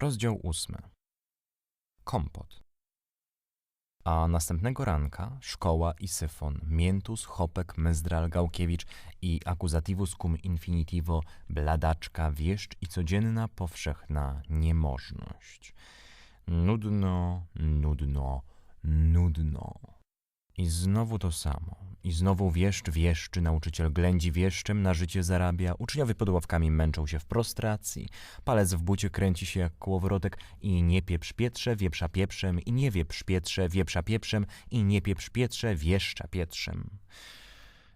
Rozdział ósmy. Kompot. A następnego ranka szkoła i syfon, mientus, hopek, myzdral, gałkiewicz i accusativus cum infinitivo, bladaczka, wieszcz i codzienna powszechna niemożność. Nudno, nudno, nudno. I znowu to samo. I znowu wieszcz wieszczy, nauczyciel ględzi wieszczem, na życie zarabia, uczniowie pod ławkami męczą się w prostracji, palec w bucie kręci się jak kołowrotek i nie pieprz pietrze, wieprza pieprzem, i nie wieprz pietrze, wieprza pieprzem, i nie pieprz pietrze, wieszcza pietrzem.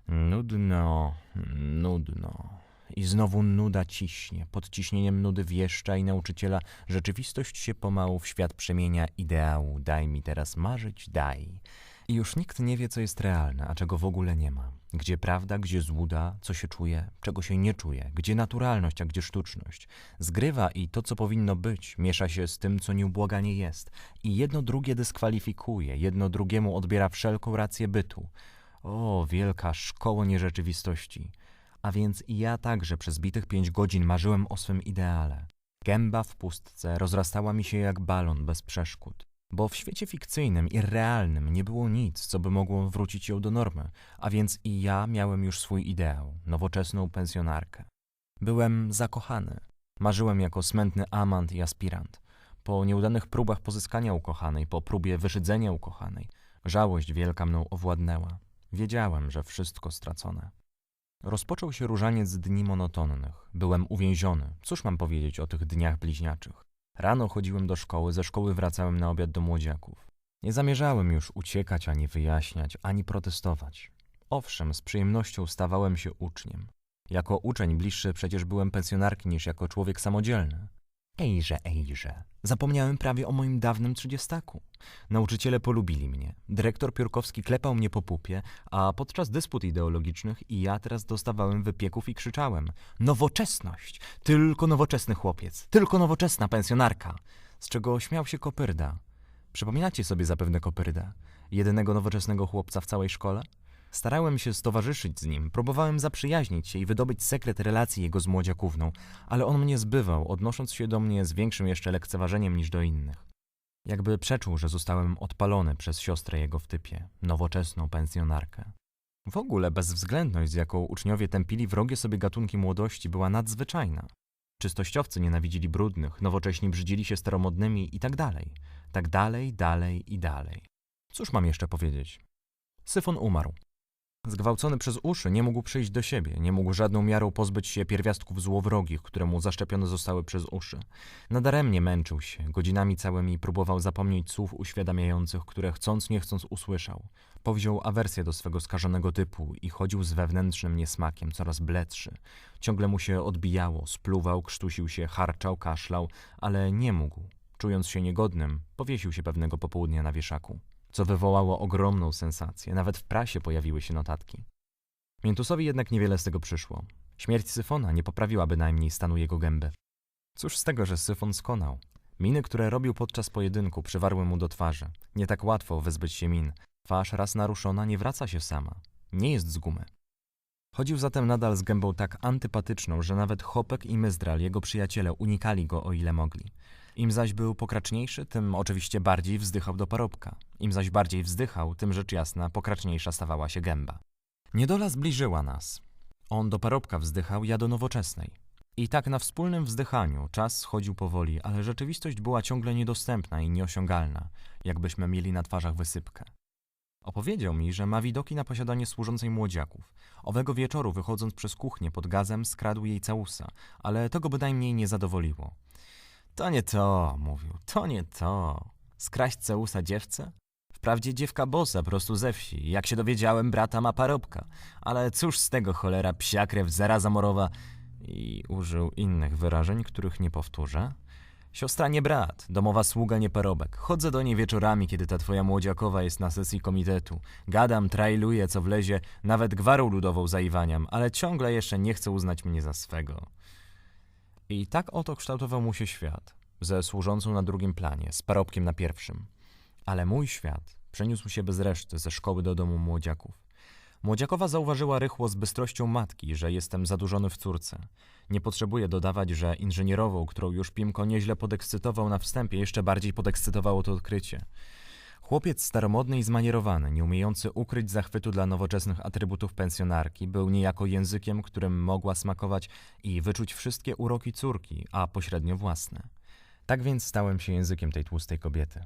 Nudno, nudno. I znowu nuda ciśnie. Pod ciśnieniem nudy wieszcza i nauczyciela rzeczywistość się pomału w świat przemienia ideału. Daj mi teraz marzyć, daj. I już nikt nie wie, co jest realne, a czego w ogóle nie ma. Gdzie prawda, gdzie złuda, co się czuje, czego się nie czuje, gdzie naturalność, a gdzie sztuczność. Zgrywa i to, co powinno być, miesza się z tym, co nieubłaganie jest. I jedno drugie dyskwalifikuje, jedno drugiemu odbiera wszelką rację bytu. O, wielka szkoło nierzeczywistości. A więc i ja także przez bitych pięć godzin marzyłem o swym ideale. Gęba w pustce rozrastała mi się jak balon bez przeszkód. Bo w świecie fikcyjnym i realnym nie było nic, co by mogło wrócić ją do normy, a więc i ja miałem już swój ideał, nowoczesną pensjonarkę. Byłem zakochany. Marzyłem jako smętny amant i aspirant. Po nieudanych próbach pozyskania ukochanej, po próbie wyszydzenia ukochanej, żałość wielka mną owładnęła. Wiedziałem, że wszystko stracone. Rozpoczął się różaniec dni monotonnych. Byłem uwięziony. Cóż mam powiedzieć o tych dniach bliźniaczych? Rano chodziłem do szkoły, ze szkoły wracałem na obiad do młodziaków. Nie zamierzałem już uciekać, ani wyjaśniać, ani protestować. Owszem, z przyjemnością stawałem się uczniem. Jako uczeń bliższy przecież byłem pensjonarki niż jako człowiek samodzielny. Ejże, ejże. Zapomniałem prawie o moim dawnym trzydziestaku. Nauczyciele polubili mnie. Dyrektor Piórkowski klepał mnie po pupie, a podczas dysput ideologicznych i ja teraz dostawałem wypieków i krzyczałem Nowoczesność! Tylko nowoczesny chłopiec! Tylko nowoczesna pensjonarka! Z czego śmiał się Kopyrda. Przypominacie sobie zapewne Kopyrda? Jedynego nowoczesnego chłopca w całej szkole? Starałem się stowarzyszyć z nim, próbowałem zaprzyjaźnić się i wydobyć sekret relacji jego z młodziakówną, ale on mnie zbywał, odnosząc się do mnie z większym jeszcze lekceważeniem niż do innych. Jakby przeczuł, że zostałem odpalony przez siostrę jego w typie, nowoczesną pensjonarkę. W ogóle bezwzględność, z jaką uczniowie tępili wrogie sobie gatunki młodości, była nadzwyczajna. Czystościowcy nienawidzili brudnych, nowocześni brzydzili się staromodnymi i tak dalej. Tak dalej, dalej i dalej. Cóż mam jeszcze powiedzieć? Syfon umarł. Zgwałcony przez uszy, nie mógł przyjść do siebie, nie mógł żadną miarą pozbyć się pierwiastków złowrogich, które mu zaszczepione zostały przez uszy. Nadaremnie męczył się, godzinami całymi próbował zapomnieć słów uświadamiających, które chcąc nie chcąc usłyszał. Powziął awersję do swego skażonego typu i chodził z wewnętrznym niesmakiem, coraz bledszy. Ciągle mu się odbijało, spluwał, krztusił się, harczał, kaszlał, ale nie mógł. Czując się niegodnym, powiesił się pewnego popołudnia na wieszaku co wywołało ogromną sensację. Nawet w prasie pojawiły się notatki. Miętusowi jednak niewiele z tego przyszło. Śmierć Syfona nie poprawiła bynajmniej stanu jego gęby. Cóż z tego, że Syfon skonał? Miny, które robił podczas pojedynku, przywarły mu do twarzy. Nie tak łatwo wyzbyć się min. Twarz raz naruszona nie wraca się sama. Nie jest z gumy. Chodził zatem nadal z gębą tak antypatyczną, że nawet Hopek i Myzdral, jego przyjaciele, unikali go o ile mogli. Im zaś był pokraczniejszy, tym oczywiście bardziej wzdychał do parobka. Im zaś bardziej wzdychał, tym rzecz jasna pokraczniejsza stawała się gęba. Niedola zbliżyła nas. On do parobka wzdychał, ja do nowoczesnej. I tak na wspólnym wzdychaniu czas schodził powoli, ale rzeczywistość była ciągle niedostępna i nieosiągalna, jakbyśmy mieli na twarzach wysypkę. Opowiedział mi, że ma widoki na posiadanie służącej młodziaków. Owego wieczoru, wychodząc przez kuchnię pod gazem, skradł jej całusa, ale tego bynajmniej nie zadowoliło. To nie to, mówił, to nie to. Skraść całusa dziewce? Wprawdzie dziewka bosa, prosto ze wsi. Jak się dowiedziałem, brata ma parobka. Ale cóż z tego cholera, psia krew, zaraza morowa... I użył innych wyrażeń, których nie powtórzę. Siostra nie brat, domowa sługa nie parobek. Chodzę do niej wieczorami, kiedy ta twoja młodziakowa jest na sesji komitetu. Gadam, trailuję, co wlezie, nawet gwarą ludową zaiwaniam, ale ciągle jeszcze nie chce uznać mnie za swego. I tak oto kształtował mu się świat, ze służącą na drugim planie, z parobkiem na pierwszym. Ale mój świat przeniósł się bez reszty ze szkoły do domu młodziaków. Młodziakowa zauważyła rychło z bystrością matki, że jestem zadłużony w córce. Nie potrzebuję dodawać, że inżynierową, którą już Pimko nieźle podekscytował na wstępie, jeszcze bardziej podekscytowało to odkrycie. Chłopiec staromodny i zmanierowany, nie umiejący ukryć zachwytu dla nowoczesnych atrybutów pensjonarki, był niejako językiem, którym mogła smakować i wyczuć wszystkie uroki córki, a pośrednio własne. Tak więc stałem się językiem tej tłustej kobiety.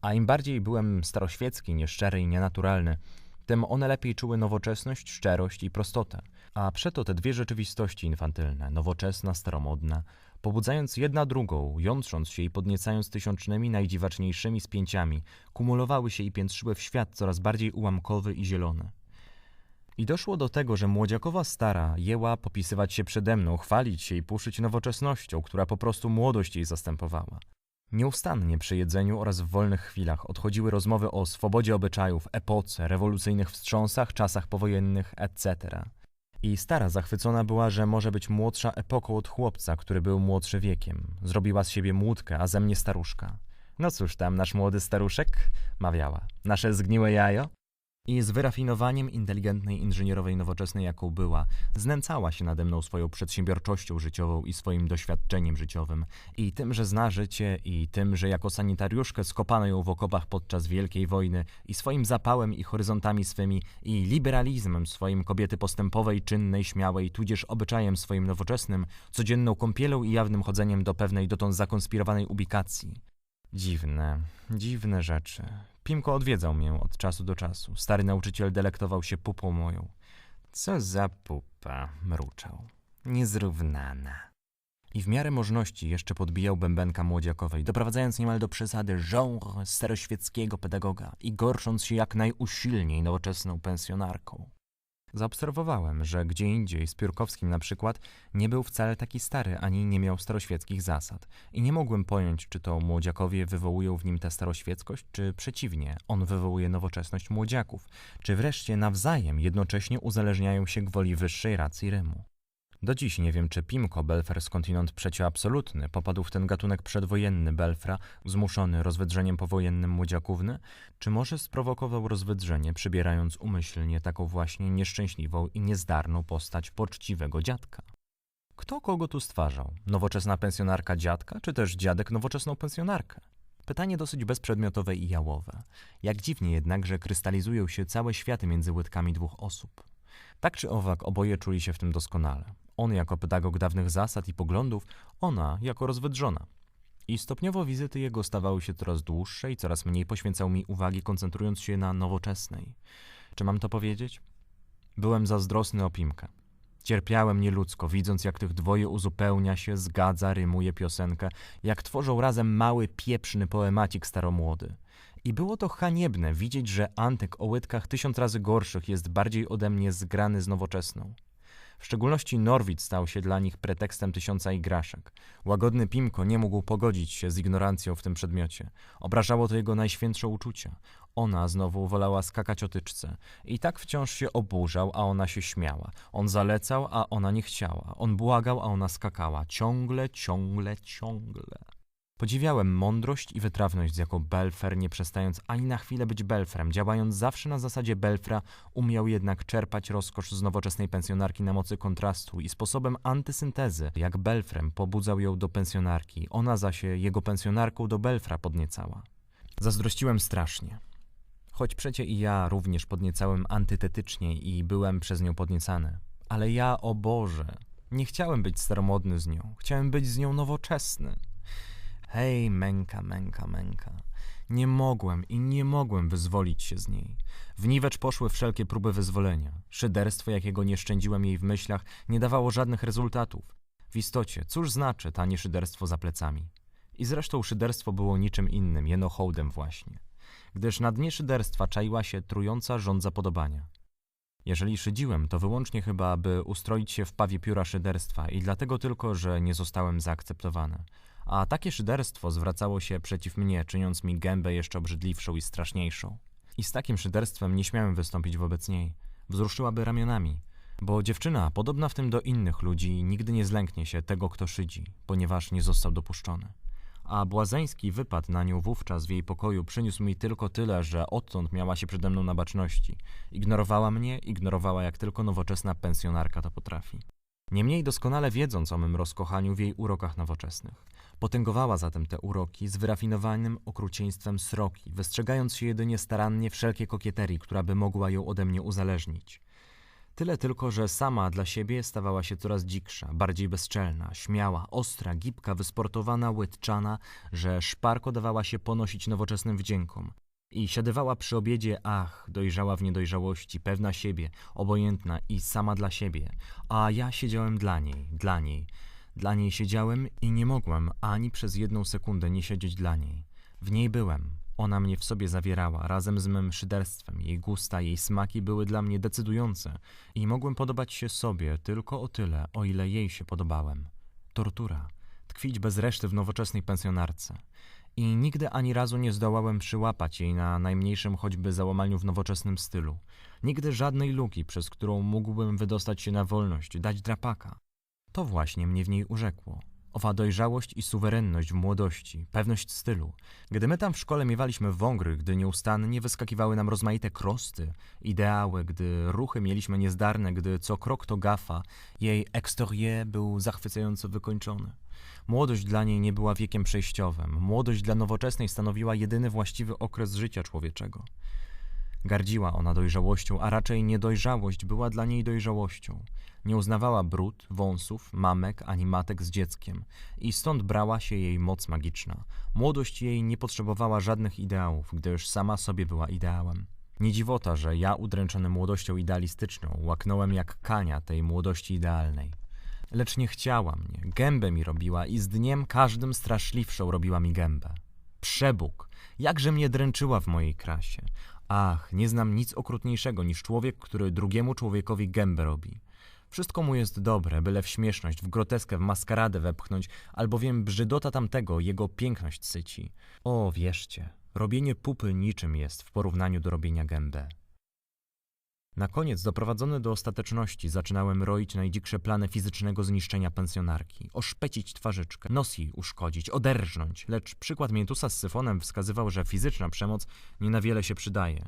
A im bardziej byłem staroświecki, nieszczery i nienaturalny, tym one lepiej czuły nowoczesność, szczerość i prostotę. A przeto te dwie rzeczywistości infantylne, nowoczesna, staromodna, pobudzając jedna drugą, jątrząc się i podniecając tysiącznymi najdziwaczniejszymi spięciami, kumulowały się i piętrzyły w świat coraz bardziej ułamkowy i zielony. I doszło do tego, że młodziakowa stara jęła popisywać się przede mną, chwalić się i puszyć nowoczesnością, która po prostu młodość jej zastępowała. Nieustannie przy jedzeniu oraz w wolnych chwilach odchodziły rozmowy o swobodzie obyczajów, epoce, rewolucyjnych wstrząsach, czasach powojennych, etc. I stara zachwycona była, że może być młodsza epoką od chłopca, który był młodszy wiekiem. Zrobiła z siebie młódkę, a ze mnie staruszka. No cóż tam, nasz młody staruszek? Mawiała. Nasze zgniłe jajo? I z wyrafinowaniem inteligentnej inżynierowej nowoczesnej, jaką była, znęcała się nade mną swoją przedsiębiorczością życiową i swoim doświadczeniem życiowym, i tym, że zna życie, i tym, że jako sanitariuszkę skopano ją w okopach podczas Wielkiej Wojny, i swoim zapałem i horyzontami swymi, i liberalizmem swoim kobiety postępowej, czynnej, śmiałej, tudzież obyczajem swoim nowoczesnym, codzienną kąpielą i jawnym chodzeniem do pewnej dotąd zakonspirowanej ubikacji. Dziwne, dziwne rzeczy. Pimko odwiedzał mnie od czasu do czasu. Stary nauczyciel delektował się pupą moją. Co za pupa, mruczał. Niezrównana. I w miarę możności jeszcze podbijał bębenka młodziakowej, doprowadzając niemal do przesady genre staroświeckiego pedagoga i gorsząc się jak najusilniej nowoczesną pensjonarką. Zaobserwowałem, że gdzie indziej, z Piórkowskim na przykład, nie był wcale taki stary, ani nie miał staroświeckich zasad. I nie mogłem pojąć, czy to młodziakowie wywołują w nim tę staroświeckość, czy przeciwnie, on wywołuje nowoczesność młodziaków, czy wreszcie nawzajem jednocześnie uzależniają się gwoli wyższej racji Rymu. Do dziś nie wiem, czy Pimko, Belfer skądinąd przecioabsolutny, popadł w ten gatunek przedwojenny Belfra, zmuszony rozwydrzeniem powojennym młodziakówny, czy może sprowokował rozwydrzenie, przybierając umyślnie taką właśnie nieszczęśliwą i niezdarną postać poczciwego dziadka. Kto kogo tu stwarzał? Nowoczesna pensjonarka dziadka, czy też dziadek nowoczesną pensjonarkę? Pytanie dosyć bezprzedmiotowe i jałowe. Jak dziwnie jednak, że krystalizują się całe światy między łydkami dwóch osób. Tak czy owak oboje czuli się w tym doskonale. On jako pedagog dawnych zasad i poglądów, ona jako rozwydrzona. I stopniowo wizyty jego stawały się coraz dłuższe i coraz mniej poświęcał mi uwagi, koncentrując się na nowoczesnej. Czy mam to powiedzieć? Byłem zazdrosny o Pimkę. Cierpiałem nieludzko, widząc jak tych dwoje uzupełnia się, zgadza, rymuje piosenkę, jak tworzą razem mały, pieprzny poemacik staromłody. I było to haniebne widzieć, że Antek o łydkach tysiąc razy gorszych jest bardziej ode mnie zgrany z nowoczesną. W szczególności Norwid stał się dla nich pretekstem tysiąca igraszek. Łagodny Pimko nie mógł pogodzić się z ignorancją w tym przedmiocie. Obrażało to jego najświętsze uczucia. Ona znowu wolała skakać o tyczce. I tak wciąż się oburzał, a ona się śmiała. On zalecał, a ona nie chciała. On błagał, a ona skakała. Ciągle, ciągle, ciągle. Podziwiałem mądrość i wytrawność, z jaką Belfer, nie przestając ani na chwilę być Belfrem, działając zawsze na zasadzie Belfra, umiał jednak czerpać rozkosz z nowoczesnej pensjonarki na mocy kontrastu i sposobem antysyntezy, jak Belfrem pobudzał ją do pensjonarki, ona zaś jego pensjonarką do Belfra podniecała. Zazdrościłem strasznie. Choć przecie i ja również podniecałem antytetycznie i byłem przez nią podniecany. Ale ja, o Boże, nie chciałem być staromodny z nią, chciałem być z nią nowoczesny. Hej, męka, męka, męka. Nie mogłem i nie mogłem wyzwolić się z niej. W niwecz poszły wszelkie próby wyzwolenia. Szyderstwo, jakiego nie szczędziłem jej w myślach, nie dawało żadnych rezultatów. W istocie, cóż znaczy tanie szyderstwo za plecami? I zresztą szyderstwo było niczym innym, jeno hołdem właśnie. Gdyż na dnie szyderstwa czaiła się trująca żądza podobania. Jeżeli szydziłem, to wyłącznie chyba, by ustroić się w pawie pióra szyderstwa i dlatego tylko, że nie zostałem zaakceptowany a takie szyderstwo zwracało się przeciw mnie, czyniąc mi gębę jeszcze obrzydliwszą i straszniejszą. I z takim szyderstwem nie śmiałem wystąpić wobec niej. Wzruszyłaby ramionami, bo dziewczyna, podobna w tym do innych ludzi, nigdy nie zlęknie się tego, kto szydzi, ponieważ nie został dopuszczony. a błazeński wypad na nią wówczas w jej pokoju przyniósł mi tylko tyle, że odtąd miała się przede mną na baczności. Ignorowała mnie, ignorowała jak tylko nowoczesna pensjonarka to potrafi. Niemniej doskonale wiedząc o mym rozkochaniu w jej urokach nowoczesnych. Potęgowała zatem te uroki z wyrafinowanym okrucieństwem sroki, wystrzegając się jedynie starannie wszelkie kokieterii, która by mogła ją ode mnie uzależnić. Tyle tylko, że sama dla siebie stawała się coraz dziksza, bardziej bezczelna, śmiała, ostra, gibka, wysportowana, łydczana, że szparko dawała się ponosić nowoczesnym wdziękom. I siadywała przy obiedzie, ach, dojrzała w niedojrzałości, pewna siebie, obojętna i sama dla siebie. A ja siedziałem dla niej, dla niej. Dla niej siedziałem i nie mogłem ani przez jedną sekundę nie siedzieć dla niej. W niej byłem. Ona mnie w sobie zawierała, razem z mym szyderstwem. Jej gusta, jej smaki były dla mnie decydujące i mogłem podobać się sobie tylko o tyle, o ile jej się podobałem. Tortura. Tkwić bez reszty w nowoczesnej pensjonarce. I nigdy ani razu nie zdołałem przyłapać jej na najmniejszym choćby załamaniu w nowoczesnym stylu. Nigdy żadnej luki, przez którą mógłbym wydostać się na wolność, dać drapaka. To właśnie mnie w niej urzekło. Owa dojrzałość i suwerenność w młodości, pewność stylu. Gdy my tam w szkole miewaliśmy wągry, gdy nieustannie wyskakiwały nam rozmaite krosty, ideały, gdy ruchy mieliśmy niezdarne, gdy co krok to gafa, jej exterieur był zachwycająco wykończony. Młodość dla niej nie była wiekiem przejściowym. Młodość dla nowoczesnej stanowiła jedyny właściwy okres życia człowieczego. Gardziła ona dojrzałością, a raczej niedojrzałość była dla niej dojrzałością. Nie uznawała brud, wąsów, mamek ani matek z dzieckiem i stąd brała się jej moc magiczna. Młodość jej nie potrzebowała żadnych ideałów, gdyż sama sobie była ideałem. Nie dziwota, że ja udręczony młodością idealistyczną łaknąłem jak kania tej młodości idealnej. Lecz nie chciała mnie, gębę mi robiła i z dniem każdym straszliwszą robiła mi gębę. Przebóg, jakże mnie dręczyła w mojej krasie. Ach, nie znam nic okrutniejszego niż człowiek, który drugiemu człowiekowi gębę robi. Wszystko mu jest dobre, byle w śmieszność, w groteskę, w maskaradę wepchnąć, albowiem brzydota tamtego jego piękność syci. O, wierzcie, robienie pupy niczym jest w porównaniu do robienia gębę. Na koniec, doprowadzony do ostateczności, zaczynałem roić najdziksze plany fizycznego zniszczenia pensjonarki. Oszpecić twarzyczkę, nos jej uszkodzić, oderżnąć. Lecz przykład miętusa z syfonem wskazywał, że fizyczna przemoc nie na wiele się przydaje.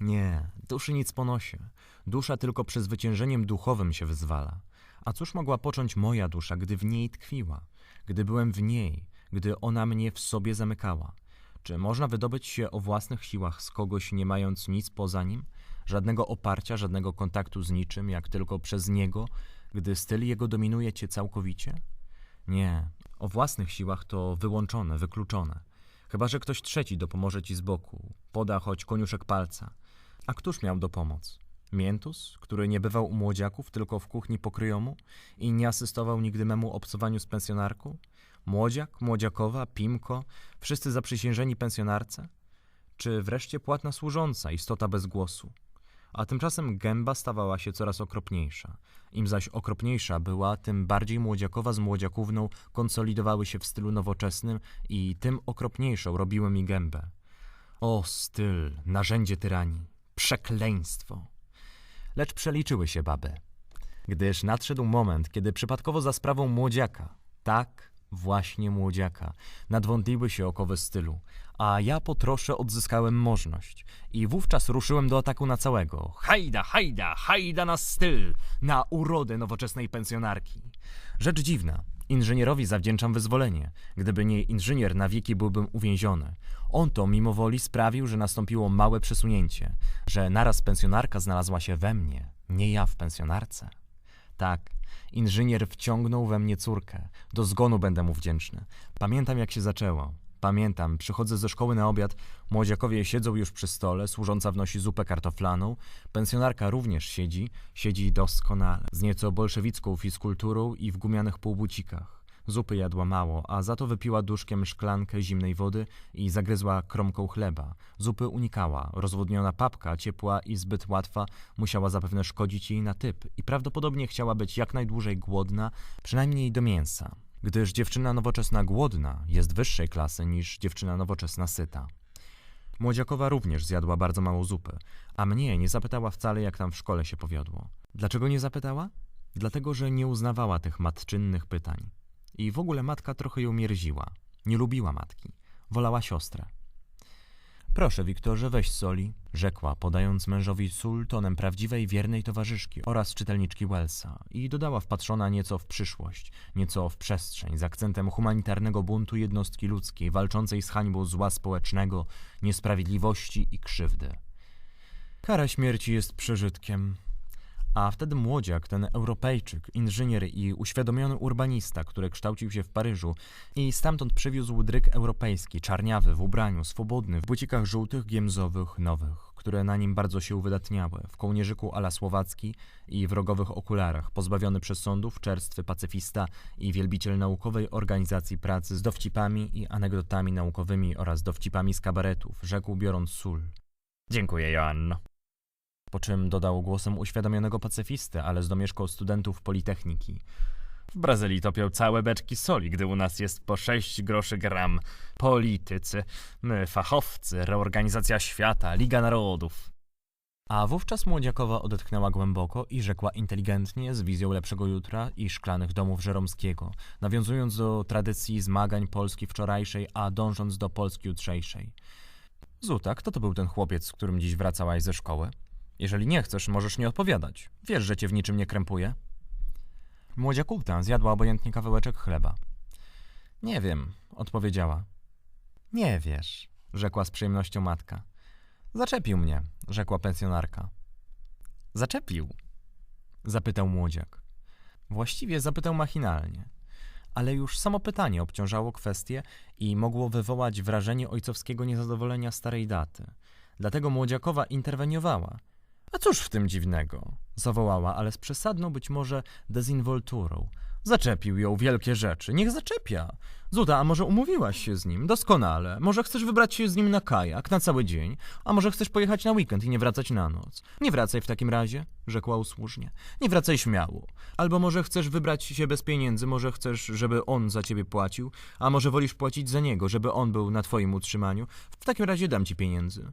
Nie, duszy nic ponosi. Dusza tylko przezwyciężeniem duchowym się wyzwala. A cóż mogła począć moja dusza, gdy w niej tkwiła? Gdy byłem w niej, gdy ona mnie w sobie zamykała? Czy można wydobyć się o własnych siłach z kogoś, nie mając nic poza nim? Żadnego oparcia, żadnego kontaktu z niczym, jak tylko przez niego, gdy styl jego dominuje cię całkowicie? Nie, o własnych siłach to wyłączone, wykluczone. Chyba, że ktoś trzeci dopomoże ci z boku, poda choć koniuszek palca. A któż miał dopomoc? Miętus, który nie bywał u młodziaków, tylko w kuchni pokryjomu i nie asystował nigdy memu obcowaniu z pensjonarką? Młodziak, młodziakowa, Pimko, wszyscy zaprzysiężeni pensjonarce? Czy wreszcie płatna służąca, istota bez głosu? A tymczasem gęba stawała się coraz okropniejsza. Im zaś okropniejsza była, tym bardziej młodziakowa z młodziakówną konsolidowały się w stylu nowoczesnym i tym okropniejszą robiły mi gębę. O, styl, narzędzie tyranii, przekleństwo! Lecz przeliczyły się baby. Gdyż nadszedł moment, kiedy przypadkowo za sprawą młodziaka, tak, właśnie młodziaka, nadwątliły się okowe stylu, a ja po trosze odzyskałem możność i wówczas ruszyłem do ataku na całego. Hajda, hajda, hajda na styl, na urodę nowoczesnej pensjonarki. Rzecz dziwna, inżynierowi zawdzięczam wyzwolenie. Gdyby nie inżynier, na wieki byłbym uwięziony. On to mimo woli sprawił, że nastąpiło małe przesunięcie, że naraz pensjonarka znalazła się we mnie, nie ja w pensjonarce. Tak, inżynier wciągnął we mnie córkę. Do zgonu będę mu wdzięczny. Pamiętam, jak się zaczęło. Pamiętam, przychodzę ze szkoły na obiad, młodziakowie siedzą już przy stole, służąca wnosi zupę kartoflaną, pensjonarka również siedzi, siedzi doskonale, z nieco bolszewicką fizkulturą i w gumianych półbucikach. Zupy jadła mało, a za to wypiła duszkiem szklankę zimnej wody i zagryzła kromką chleba. Zupy unikała. Rozwodniona papka, ciepła i zbyt łatwa, musiała zapewne szkodzić jej na typ i prawdopodobnie chciała być jak najdłużej głodna, przynajmniej do mięsa gdyż dziewczyna nowoczesna głodna jest wyższej klasy niż dziewczyna nowoczesna syta. Młodziakowa również zjadła bardzo mało zupy, a mnie nie zapytała wcale, jak tam w szkole się powiodło. Dlaczego nie zapytała? Dlatego, że nie uznawała tych matczynnych pytań. I w ogóle matka trochę ją mierziła. Nie lubiła matki. Wolała siostrę. Proszę, Wiktorze, weź soli, rzekła, podając mężowi sól tonem prawdziwej, wiernej towarzyszki oraz czytelniczki Wellsa i dodała wpatrzona nieco w przyszłość, nieco w przestrzeń, z akcentem humanitarnego buntu jednostki ludzkiej, walczącej z hańbą zła społecznego, niesprawiedliwości i krzywdy. Kara śmierci jest przeżytkiem, a wtedy młodziak, ten Europejczyk, inżynier i uświadomiony urbanista, który kształcił się w Paryżu i stamtąd przywiózł dryk europejski, czarniawy, w ubraniu, swobodny, w bucikach żółtych, giemzowych, nowych, które na nim bardzo się uwydatniały, w kołnierzyku ala słowacki i w rogowych okularach, pozbawiony przesądów, czerstwy pacyfista i wielbiciel naukowej organizacji pracy z dowcipami i anegdotami naukowymi oraz dowcipami z kabaretów, rzekł biorąc sól. Dziękuję, Joanno po czym dodał głosem uświadomionego pacyfisty, ale z domieszką studentów Politechniki. W Brazylii topią całe beczki soli, gdy u nas jest po 6 groszy gram. Politycy, my fachowcy, reorganizacja świata, Liga Narodów. A wówczas młodziakowa odetchnęła głęboko i rzekła inteligentnie, z wizją lepszego jutra i szklanych domów Żeromskiego, nawiązując do tradycji zmagań Polski wczorajszej, a dążąc do Polski jutrzejszej. Zuta, kto to był ten chłopiec, z którym dziś wracałaś ze szkoły? Jeżeli nie chcesz, możesz nie odpowiadać. Wiesz, że cię w niczym nie krępuje. Młodzia zjadła obojętnie kawałeczek chleba. Nie wiem, odpowiedziała. Nie wiesz, rzekła z przyjemnością matka. Zaczepił mnie, rzekła pensjonarka. Zaczepił? Zapytał młodziak. Właściwie zapytał machinalnie, ale już samo pytanie obciążało kwestię i mogło wywołać wrażenie ojcowskiego niezadowolenia starej daty. Dlatego młodziakowa interweniowała – a cóż w tym dziwnego? Zawołała, ale z przesadną być może dezynwolturą. Zaczepił ją wielkie rzeczy. Niech zaczepia. Zuda, a może umówiłaś się z nim? Doskonale. Może chcesz wybrać się z nim na kajak na cały dzień? A może chcesz pojechać na weekend i nie wracać na noc? Nie wracaj w takim razie, rzekła usłużnie. Nie wracaj śmiało. Albo może chcesz wybrać się bez pieniędzy, może chcesz, żeby on za ciebie płacił, a może wolisz płacić za niego, żeby on był na twoim utrzymaniu? W takim razie dam ci pieniędzy.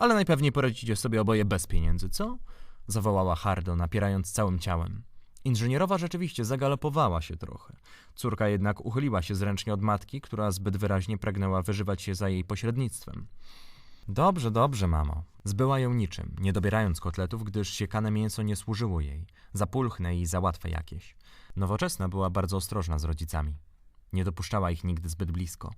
Ale najpewniej poradzicie sobie oboje bez pieniędzy, co? zawołała Hardo, napierając całym ciałem. Inżynierowa rzeczywiście zagalopowała się trochę. Córka jednak uchyliła się zręcznie od matki, która zbyt wyraźnie pragnęła wyżywać się za jej pośrednictwem. Dobrze, dobrze, mamo. Zbyła ją niczym, nie dobierając kotletów, gdyż siekane mięso nie służyło jej. Za pulchne i za łatwe jakieś. Nowoczesna była bardzo ostrożna z rodzicami. Nie dopuszczała ich nigdy zbyt blisko.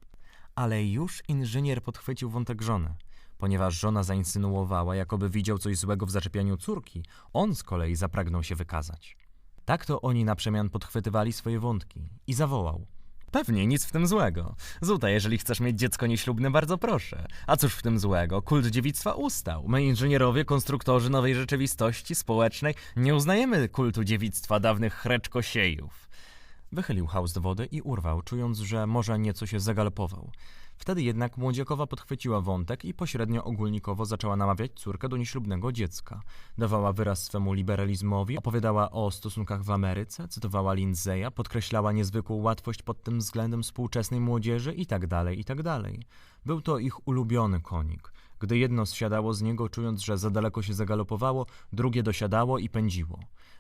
Ale już inżynier podchwycił wątek żony – Ponieważ żona zainsynuowała, jakoby widział coś złego w zaczepianiu córki, on z kolei zapragnął się wykazać. Tak to oni na przemian podchwytywali swoje wątki i zawołał. Pewnie, nic w tym złego. Zuta, jeżeli chcesz mieć dziecko nieślubne, bardzo proszę. A cóż w tym złego? Kult dziewictwa ustał. My, inżynierowie, konstruktorzy nowej rzeczywistości społecznej, nie uznajemy kultu dziewictwa dawnych chreczkosiejów. Wychylił haus do wody i urwał, czując, że może nieco się zagalopował. Wtedy jednak młodziekowa podchwyciła wątek i pośrednio ogólnikowo zaczęła namawiać córkę do nieślubnego dziecka. Dawała wyraz swemu liberalizmowi, opowiadała o stosunkach w Ameryce, cytowała Lindseya, podkreślała niezwykłą łatwość pod tym względem współczesnej młodzieży itd., tak itd. Tak Był to ich ulubiony konik. Gdy jedno zsiadało z niego, czując, że za daleko się zagalopowało, drugie dosiadało i pędziło.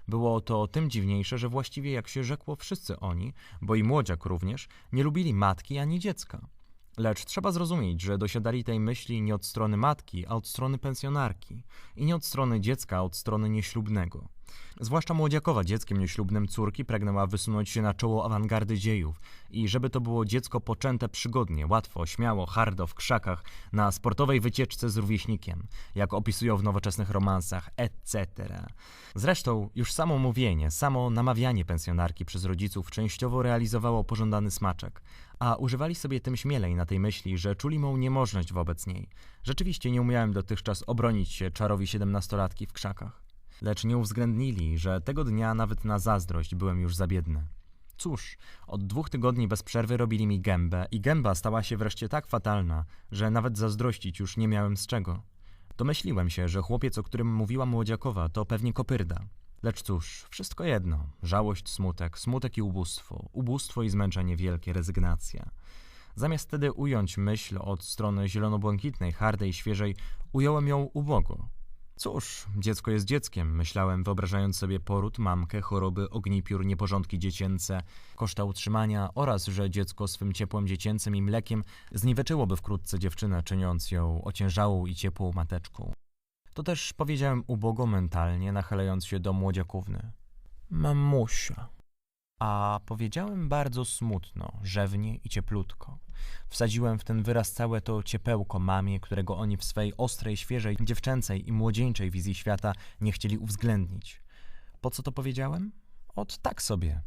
Było to tym dziwniejsze, że właściwie, jak się rzekło, wszyscy oni, bo i młodziak również, nie lubili matki ani dziecka. Lecz trzeba zrozumieć, że dosiadali tej myśli nie od strony matki, a od strony pensjonarki i nie od strony dziecka, a od strony nieślubnego. Zwłaszcza młodziakowa dzieckiem nieślubnym córki pragnęła wysunąć się na czoło awangardy dziejów i żeby to było dziecko poczęte przygodnie, łatwo, śmiało, hardo, w krzakach, na sportowej wycieczce z rówieśnikiem, jak opisują w nowoczesnych romansach, etc. Zresztą już samo mówienie, samo namawianie pensjonarki przez rodziców częściowo realizowało pożądany smaczek, a używali sobie tym śmielej na tej myśli, że czuli mą niemożność wobec niej. Rzeczywiście nie umiałem dotychczas obronić się czarowi siedemnastolatki w krzakach. Lecz nie uwzględnili, że tego dnia nawet na zazdrość byłem już za biedny. Cóż, od dwóch tygodni bez przerwy robili mi gębę i gęba stała się wreszcie tak fatalna, że nawet zazdrościć już nie miałem z czego. Domyśliłem się, że chłopiec, o którym mówiła młodziakowa, to pewnie kopyrda. Lecz cóż, wszystko jedno. Żałość, smutek, smutek i ubóstwo. Ubóstwo i zmęczenie wielkie, rezygnacja. Zamiast wtedy ująć myśl od strony zielonobłękitnej, hardej, świeżej, ująłem ją ubogo. Cóż, dziecko jest dzieckiem, myślałem, wyobrażając sobie poród, mamkę, choroby, ognipiór, nieporządki dziecięce, koszta utrzymania oraz, że dziecko swym ciepłem dziecięcym i mlekiem zniweczyłoby wkrótce dziewczynę, czyniąc ją ociężałą i ciepłą mateczką. To też powiedziałem ubogo mentalnie, nachylając się do młodziakówny. Mamusia. A powiedziałem bardzo smutno, rzewnie i cieplutko. Wsadziłem w ten wyraz całe to ciepełko mamie, którego oni w swej ostrej, świeżej, dziewczęcej i młodzieńczej wizji świata nie chcieli uwzględnić. Po co to powiedziałem? Ot tak sobie.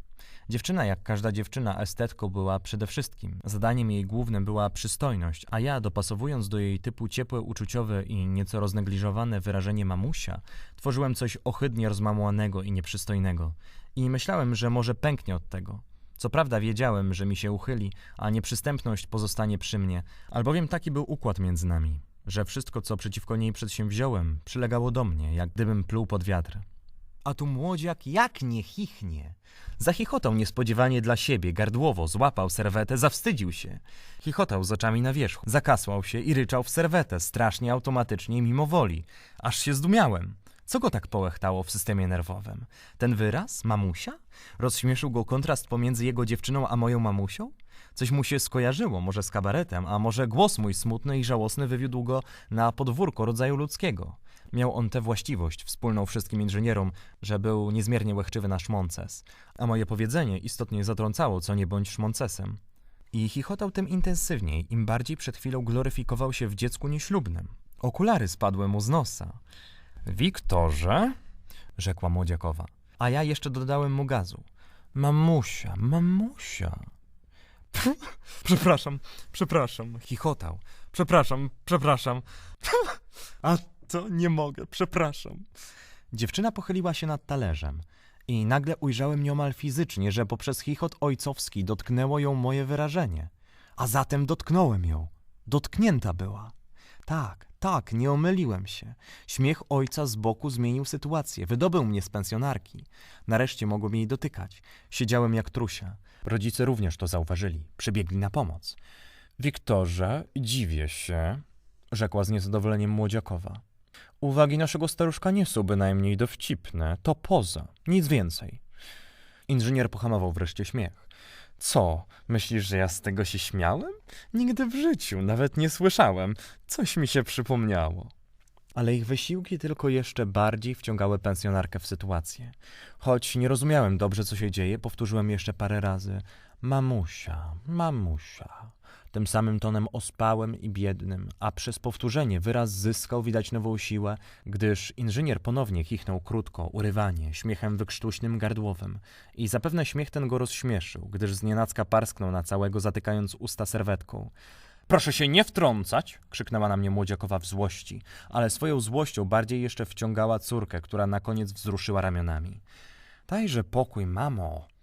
Dziewczyna, jak każda dziewczyna, estetką była przede wszystkim. Zadaniem jej głównym była przystojność, a ja, dopasowując do jej typu ciepłe, uczuciowe i nieco roznegliżowane wyrażenie mamusia, tworzyłem coś ohydnie rozmamłanego i nieprzystojnego. I myślałem, że może pęknie od tego. Co prawda wiedziałem, że mi się uchyli, a nieprzystępność pozostanie przy mnie, albowiem taki był układ między nami, że wszystko, co przeciwko niej przedsięwziąłem, przylegało do mnie, jak gdybym pluł pod wiatr. A tu młodziak jak nie chichnie. Zachichotał niespodziewanie dla siebie, gardłowo, złapał serwetę, zawstydził się. Chichotał z oczami na wierzchu, zakasłał się i ryczał w serwetę, strasznie automatycznie, mimo woli. Aż się zdumiałem. Co go tak połechtało w systemie nerwowym? Ten wyraz? Mamusia? Rozśmieszył go kontrast pomiędzy jego dziewczyną a moją mamusią? Coś mu się skojarzyło, może z kabaretem, a może głos mój smutny i żałosny wywiódł go na podwórko rodzaju ludzkiego. Miał on tę właściwość, wspólną wszystkim inżynierom, że był niezmiernie łechczywy na szmonces, a moje powiedzenie istotnie zatrącało co nie bądź szmoncesem. I chichotał tym intensywniej, im bardziej przed chwilą gloryfikował się w dziecku nieślubnym. Okulary spadły mu z nosa. Wiktorze, rzekła młodziakowa, a ja jeszcze dodałem mu gazu. Mamusia, mamusia. Przepraszam, przepraszam, chichotał. Przepraszam, przepraszam. A to nie mogę, przepraszam. Dziewczyna pochyliła się nad talerzem i nagle ujrzałem nieomal fizycznie, że poprzez chichot ojcowski dotknęło ją moje wyrażenie. A zatem dotknąłem ją. Dotknięta była. Tak, tak, nie omyliłem się. Śmiech ojca z boku zmienił sytuację. Wydobył mnie z pensjonarki. Nareszcie mogłem jej dotykać. Siedziałem jak trusia. Rodzice również to zauważyli. Przybiegli na pomoc. Wiktorze, dziwię się, rzekła z niezadowoleniem młodziakowa. Uwagi naszego staruszka nie są bynajmniej dowcipne. To poza. Nic więcej. Inżynier pohamował wreszcie śmiech. Co, myślisz, że ja z tego się śmiałem? Nigdy w życiu, nawet nie słyszałem. Coś mi się przypomniało. Ale ich wysiłki tylko jeszcze bardziej wciągały pensjonarkę w sytuację. Choć nie rozumiałem dobrze, co się dzieje, powtórzyłem jeszcze parę razy: Mamusia, mamusia tym samym tonem ospałym i biednym, a przez powtórzenie wyraz zyskał widać nową siłę, gdyż inżynier ponownie chichnął krótko, urywanie, śmiechem wykrztuśnym gardłowym i zapewne śmiech ten go rozśmieszył, gdyż znienacka parsknął na całego, zatykając usta serwetką. Proszę się nie wtrącać! krzyknęła na mnie młodziakowa w złości, ale swoją złością bardziej jeszcze wciągała córkę, która na koniec wzruszyła ramionami. Dajże pokój, mamo!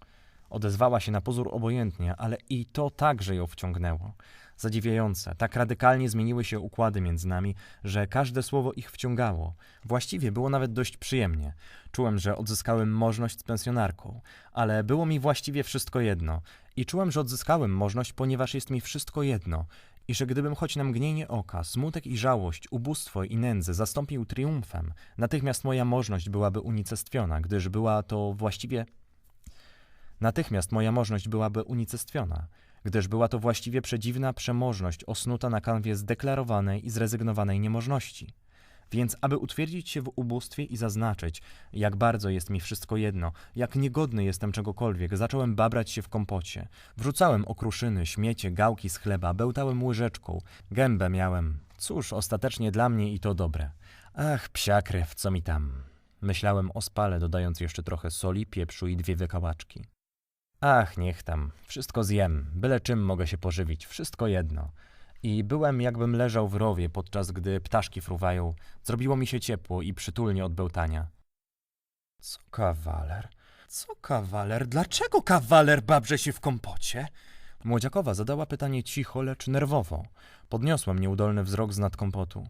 Odezwała się na pozór obojętnie, ale i to także ją wciągnęło. Zadziwiające, tak radykalnie zmieniły się układy między nami, że każde słowo ich wciągało. Właściwie było nawet dość przyjemnie. Czułem, że odzyskałem możność z pensjonarką, ale było mi właściwie wszystko jedno. I czułem, że odzyskałem możność, ponieważ jest mi wszystko jedno. I że gdybym choć na mgnienie oka, smutek i żałość, ubóstwo i nędzę zastąpił triumfem, natychmiast moja możność byłaby unicestwiona, gdyż była to właściwie Natychmiast moja możność byłaby unicestwiona, gdyż była to właściwie przedziwna przemożność osnuta na kanwie zdeklarowanej i zrezygnowanej niemożności. Więc, aby utwierdzić się w ubóstwie i zaznaczyć, jak bardzo jest mi wszystko jedno, jak niegodny jestem czegokolwiek, zacząłem babrać się w kompocie. Wrzucałem okruszyny, śmiecie, gałki z chleba, bełtałem łyżeczką, gębę miałem. Cóż, ostatecznie dla mnie i to dobre. Ach, psia krew, co mi tam. Myślałem o spale, dodając jeszcze trochę soli, pieprzu i dwie wykałaczki. Ach, niech tam, wszystko zjem, byle czym mogę się pożywić, wszystko jedno. I byłem jakbym leżał w rowie, podczas gdy ptaszki fruwają. Zrobiło mi się ciepło i przytulnie od bełtania. Co kawaler? Co kawaler? Dlaczego kawaler babrze się w kompocie? Młodziakowa zadała pytanie cicho, lecz nerwowo. Podniosłem nieudolny wzrok z nad kompotu.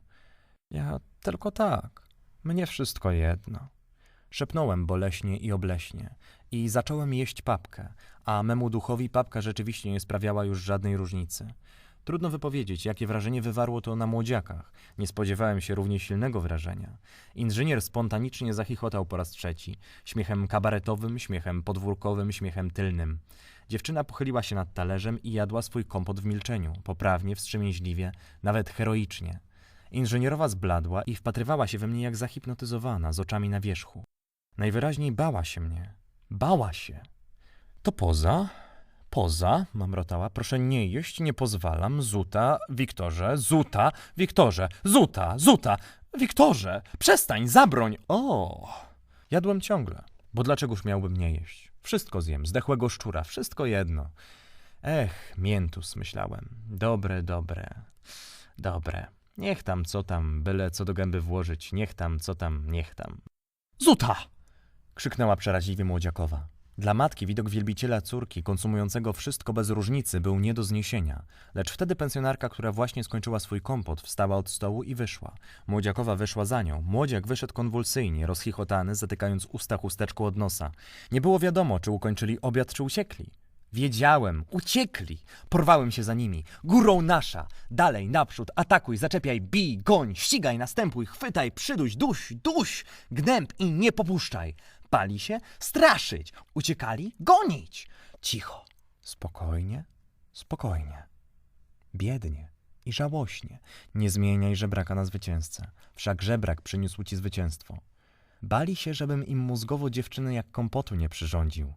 Ja tylko tak. Mnie wszystko jedno. Szepnąłem boleśnie i obleśnie i zacząłem jeść papkę, a memu duchowi papka rzeczywiście nie sprawiała już żadnej różnicy. Trudno wypowiedzieć, jakie wrażenie wywarło to na młodziakach. Nie spodziewałem się równie silnego wrażenia. Inżynier spontanicznie zachichotał po raz trzeci. Śmiechem kabaretowym, śmiechem podwórkowym, śmiechem tylnym. Dziewczyna pochyliła się nad talerzem i jadła swój kompot w milczeniu, poprawnie, wstrzemięźliwie, nawet heroicznie. Inżynierowa zbladła i wpatrywała się we mnie jak zahipnotyzowana, z oczami na wierzchu. Najwyraźniej bała się mnie. Bała się. To poza? Poza, mamrotała. Proszę nie jeść, nie pozwalam. Zuta, Wiktorze, Zuta, Wiktorze, Zuta, Zuta, Wiktorze, przestań, zabroń. O! Jadłem ciągle. Bo dlaczegoż miałbym nie jeść? Wszystko zjem, zdechłego szczura, wszystko jedno. Ech, miętus, myślałem. Dobre, dobre, dobre. Niech tam, co tam, byle co do gęby włożyć. Niech tam, co tam, niech tam. Zuta! Krzyknęła przeraźliwie młodziakowa. Dla matki widok wielbiciela córki, konsumującego wszystko bez różnicy, był nie do zniesienia. Lecz wtedy pensjonarka, która właśnie skończyła swój kompot, wstała od stołu i wyszła. Młodziakowa wyszła za nią. Młodziak wyszedł konwulsyjnie, rozchichotany, zatykając usta chusteczką od nosa. Nie było wiadomo, czy ukończyli obiad, czy uciekli. Wiedziałem, uciekli. Porwałem się za nimi. Górą nasza. Dalej, naprzód, atakuj, zaczepiaj, bij, goń, ścigaj, następuj, chwytaj, przyduś, duś, duś, gnęb i nie popuszczaj. Pali się? Straszyć. Uciekali? Gonić. Cicho. Spokojnie, spokojnie. Biednie i żałośnie. Nie zmieniaj żebraka na zwycięzcę. Wszak żebrak przyniósł ci zwycięstwo. Bali się, żebym im mózgowo dziewczyny jak kompotu nie przyrządził.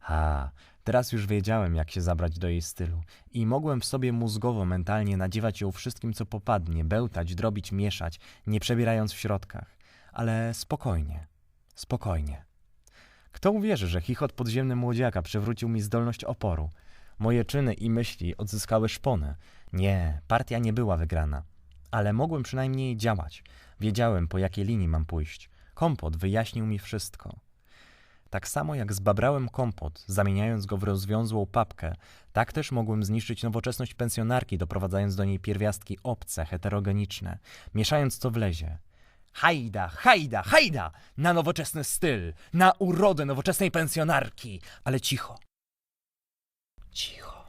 Ha, teraz już wiedziałem, jak się zabrać do jej stylu i mogłem w sobie mózgowo, mentalnie nadziewać ją wszystkim, co popadnie, bełtać, drobić, mieszać, nie przebierając w środkach. Ale spokojnie, spokojnie. Kto uwierzy, że chichot podziemny młodziaka przywrócił mi zdolność oporu? Moje czyny i myśli odzyskały szponę. Nie, partia nie była wygrana. Ale mogłem przynajmniej działać. Wiedziałem, po jakiej linii mam pójść. Kompot wyjaśnił mi wszystko. Tak samo jak zbabrałem kompot, zamieniając go w rozwiązłą papkę, tak też mogłem zniszczyć nowoczesność pensjonarki, doprowadzając do niej pierwiastki obce, heterogeniczne, mieszając co wlezie. Hajda, hajda, hajda! Na nowoczesny styl, na urodę nowoczesnej pensjonarki! Ale cicho. Cicho.